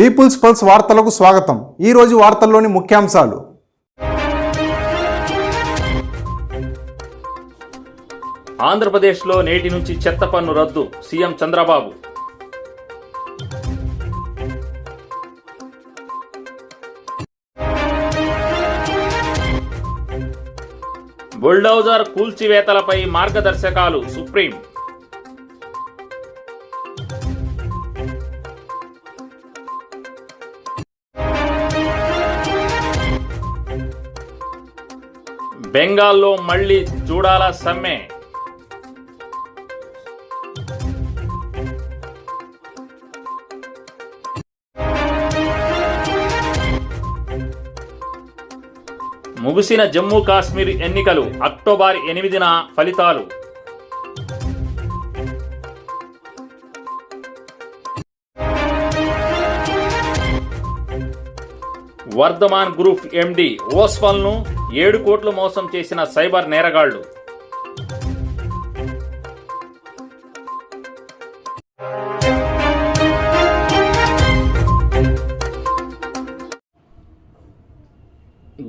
Peoples pulse వార్తలకు స్వాగతం. ఈ రోజు వార్తల్లోని ముఖ్యాంశాలు. ఆంధ్రప్రదేశ్లో నేటి నుంచి చెత్త పన్ను రద్దు. సీఎం చంద్రబాబు. బుల్డౌజర్ కూల్చివేతలపై మార్గదర్శకాలు సుప్రీం. బెంగాల్లో మళ్ళీ చూడాలా సమ్మె. ముగిసిన జమ్మూ కాశ్మీర్ ఎన్నికలు అక్టోబర్ ఎనిమిదిన ఫలితాలు. వర్ధమాన్ గ్రూప్ ఎండి ఓస్వల్ను ఏడు కోట్లు మోసం చేసిన సైబర్ నేరగాళ్ళు.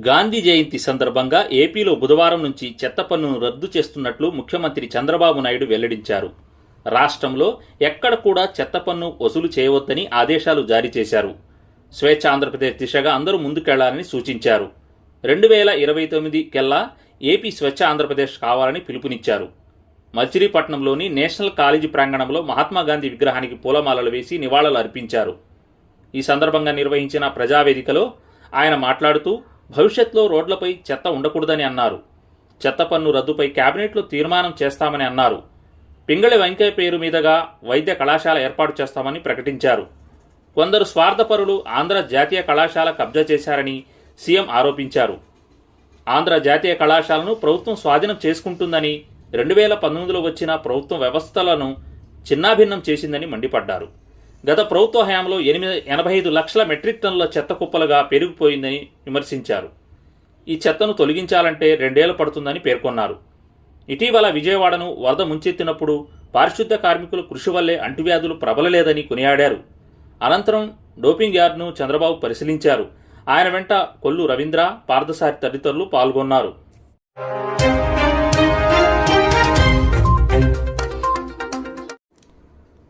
గాంధీ జయంతి సందర్భంగా ఏపీలో బుధవారం నుంచి చెత్త పన్నును రద్దు చేస్తున్నట్లు ముఖ్యమంత్రి చంద్రబాబు నాయుడు వెల్లడించారు. రాష్ట్రంలో ఎక్కడ కూడా చెత్త పన్ను వసూలు చేయవద్దని ఆదేశాలు జారీ చేశారు. స్వేచ్ఛ ఆంధ్రప్రదేశ్ దిశగా అందరూ ముందుకెళ్ళాలని సూచించారు. రెండు వేల ఇరవై తొమ్మిది కెల్లా ఏపీ స్వచ్ఛ ఆంధ్రప్రదేశ్ కావాలని పిలుపునిచ్చారు. మచిలీపట్నంలోని నేషనల్ కాలేజీ ప్రాంగణంలో మహాత్మాగాంధీ విగ్రహానికి పూలమాలలు వేసి నివాళులు అర్పించారు. ఈ సందర్భంగా నిర్వహించిన ప్రజావేదికలో ఆయన మాట్లాడుతూ భవిష్యత్లో రోడ్లపై చెత్త ఉండకూడదని అన్నారు. చెత్త పన్ను రద్దుపై కేబినెట్లో తీర్మానం చేస్తామని అన్నారు. పింగళి వెంకయ్య పేరు మీదుగా వైద్య కళాశాల ఏర్పాటు చేస్తామని ప్రకటించారు. కొందరు స్వార్థపరులు ఆంధ్ర జాతీయ కళాశాల కబ్జా చేశారని సీఎం ఆరోపించారు. ఆంధ్ర జాతీయ కళాశాలను ప్రభుత్వం స్వాధీనం చేసుకుంటుందని రెండు వేల పంతొమ్మిదిలో వచ్చిన ప్రభుత్వ వ్యవస్థలను చిన్నాభిన్నం చేసిందని మండిపడ్డారు. గత ప్రభుత్వ హయాంలో ఎనిమిది ఎనభై ఐదు లక్షల మెట్రిక్ టన్నుల చెత్త కుప్పలుగా పెరిగిపోయిందని విమర్శించారు. ఈ చెత్తను తొలగించాలంటే రెండేళ్ళు పడుతుందని పేర్కొన్నారు. ఇటీవల విజయవాడను వరద ముంచెత్తినప్పుడు పారిశుద్ధ కార్మికుల కృషి వల్లే అంటువ్యాధులు ప్రబలలేదని కొనియాడారు. అనంతరం డోపింగ్ యార్డ్ను చంద్రబాబు పరిశీలించారు. ఆయన వెంట కొల్లు రవీంద్ర పార్థసారి తదితరులు పాల్గొన్నారు.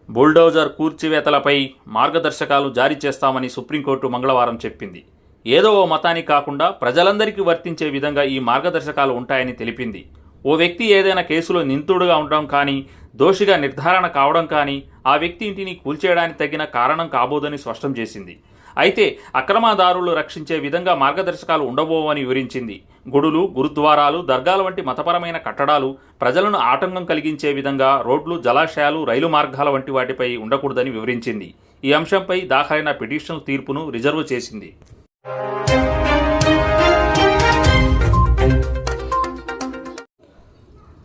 బుల్డోజర్ కూర్చివేతలపై మార్గదర్శకాలు జారీ చేస్తామని సుప్రీంకోర్టు మంగళవారం చెప్పింది. ఏదో ఓ మతానికి కాకుండా ప్రజలందరికీ వర్తించే విధంగా ఈ మార్గదర్శకాలు ఉంటాయని తెలిపింది. ఓ వ్యక్తి ఏదైనా కేసులో నిందితుడుగా ఉండడం కానీ దోషిగా నిర్ధారణ కావడం కానీ ఆ వ్యక్తి ఇంటిని కూల్చేయడానికి తగిన కారణం కాబోదని స్పష్టం చేసింది. అయితే అక్రమదారులు రక్షించే విధంగా మార్గదర్శకాలు ఉండబోవని వివరించింది. గుడులు గురుద్వారాలు దర్గాల వంటి మతపరమైన కట్టడాలు ప్రజలను ఆటంకం కలిగించే విధంగా రోడ్లు జలాశయాలు రైలు మార్గాల వంటి వాటిపై ఉండకూడదని వివరించింది. ఈ అంశంపై దాఖలైన పిటిషన్ తీర్పును రిజర్వ్ చేసింది.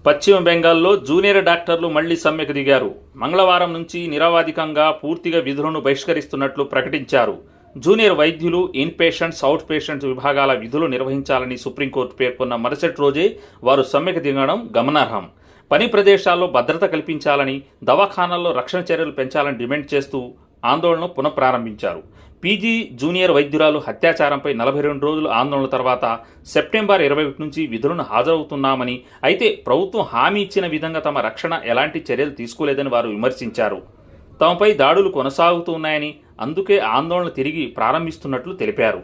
పశ్చిమ బెంగాల్లో జూనియర్ డాక్టర్లు మళ్ళీ సమ్మెకు దిగారు. మంగళవారం నుంచి నిరవాధికంగా పూర్తిగా విధులను బహిష్కరిస్తున్నట్లు ప్రకటించారు. జూనియర్ వైద్యులు ఇన్ పేషెంట్స్ అవుట్ పేషెంట్స్ విభాగాల విధులు నిర్వహించాలని సుప్రీంకోర్టు పేర్కొన్న మరుసటి రోజే వారు సమ్మెకు దిగడం గమనార్హం. పని ప్రదేశాల్లో భద్రత కల్పించాలని దవాఖానాల్లో రక్షణ చర్యలు పెంచాలని డిమాండ్ చేస్తూ ఆందోళన పునఃప్రారంభించారు. పీజీ జూనియర్ వైద్యురాలు హత్యాచారంపై నలభై రెండు రోజుల ఆందోళన తర్వాత సెప్టెంబర్ ఇరవై ఒకటి నుంచి విధులను హాజరవుతున్నామని అయితే ప్రభుత్వం హామీ ఇచ్చిన విధంగా తమ రక్షణ ఎలాంటి చర్యలు తీసుకోలేదని వారు విమర్శించారు. తమపై దాడులు కొనసాగుతున్నాయని అందుకే ఆందోళన తిరిగి ప్రారంభిస్తున్నట్లు తెలిపారు.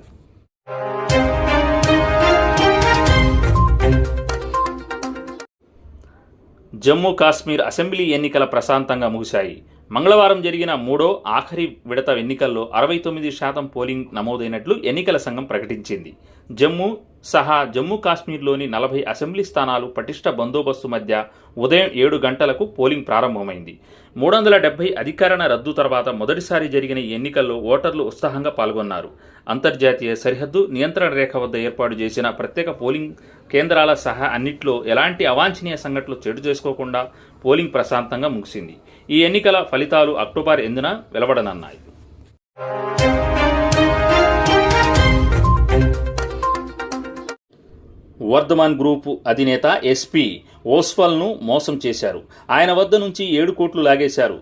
జమ్మూ కాశ్మీర్ అసెంబ్లీ ఎన్నికల ప్రశాంతంగా ముగిశాయి. మంగళవారం జరిగిన మూడో ఆఖరి విడత ఎన్నికల్లో అరవై తొమ్మిది శాతం పోలింగ్ నమోదైనట్లు ఎన్నికల సంఘం ప్రకటించింది. జమ్మూ సహా జమ్మూ కాశ్మీర్లోని నలభై అసెంబ్లీ స్థానాలు పటిష్ట బందోబస్తు మధ్య ఉదయం ఏడు గంటలకు పోలింగ్ ప్రారంభమైంది. మూడు వందల డెబ్బై అధికారణ రద్దు తర్వాత మొదటిసారి జరిగిన ఈ ఎన్నికల్లో ఓటర్లు ఉత్సాహంగా పాల్గొన్నారు. అంతర్జాతీయ సరిహద్దు నియంత్రణ రేఖ వద్ద ఏర్పాటు చేసిన ప్రత్యేక పోలింగ్ కేంద్రాల సహా అన్నిట్లో ఎలాంటి అవాంఛనీయ సంఘటనలు చెడు చేసుకోకుండా పోలింగ్ ప్రశాంతంగా ముగిసింది. ఈ ఎన్నికల ఫలితాలు అక్టోబర్ ఎనిమిదిన వెలువడనున్నాయి. వర్ధమాన్ గ్రూపు అధినేత ఎస్పీ ఓస్వాల్ను మోసం చేశారు. ఆయన వద్ద నుంచి ఏడు కోట్లు లాగేశారు.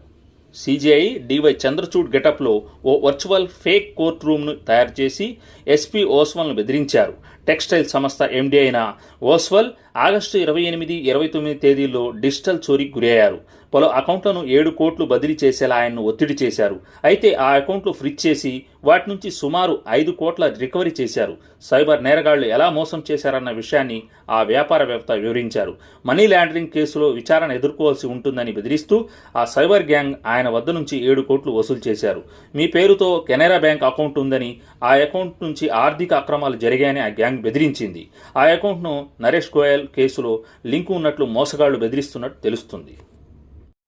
సీజీఐ డివై చంద్రచూడ్ గెటప్లో ఓ వర్చువల్ ఫేక్ కోర్ట్ రూమ్ను తయారు చేసి ఎస్పీ ఓస్వాల్ను బెదిరించారు. టెక్స్టైల్ సంస్థ ఎండీ అయిన ఓస్వల్ ఆగస్టు ఇరవై ఎనిమిది ఇరవై తొమ్మిది తేదీల్లో డిజిటల్ చోరీకి గురయ్యారు. పలు అకౌంట్లను ఏడు కోట్లు బదిలీ చేసేలా ఆయన్ను ఒత్తిడి చేశారు. అయితే ఆ అకౌంట్లు ఫ్రిజ్ చేసి వాటి నుంచి సుమారు ఐదు కోట్ల రికవరీ చేశారు. సైబర్ నేరగాళ్ళు ఎలా మోసం చేశారన్న విషయాన్ని ఆ వ్యాపారవేత్త వివరించారు. మనీ లాండరింగ్ కేసులో విచారణ ఎదుర్కోవాల్సి ఉంటుందని బెదిరిస్తూ ఆ సైబర్ గ్యాంగ్ ఆయన వద్ద నుంచి ఏడు కోట్లు వసూలు చేశారు. మీ పేరుతో కెనరా బ్యాంక్ అకౌంట్ ఉందని ఆ అకౌంట్ నుంచి ఆర్థిక అక్రమాలు జరిగాయని ఆ గ్యాంగ్ బెదిరించింది. ఆ అకౌంట్ను నరేష్ గోయల్ కేసులో లింకు ఉన్నట్లు మోసగాళ్ళు బెదిరిస్తున్నట్టు తెలుస్తుంది.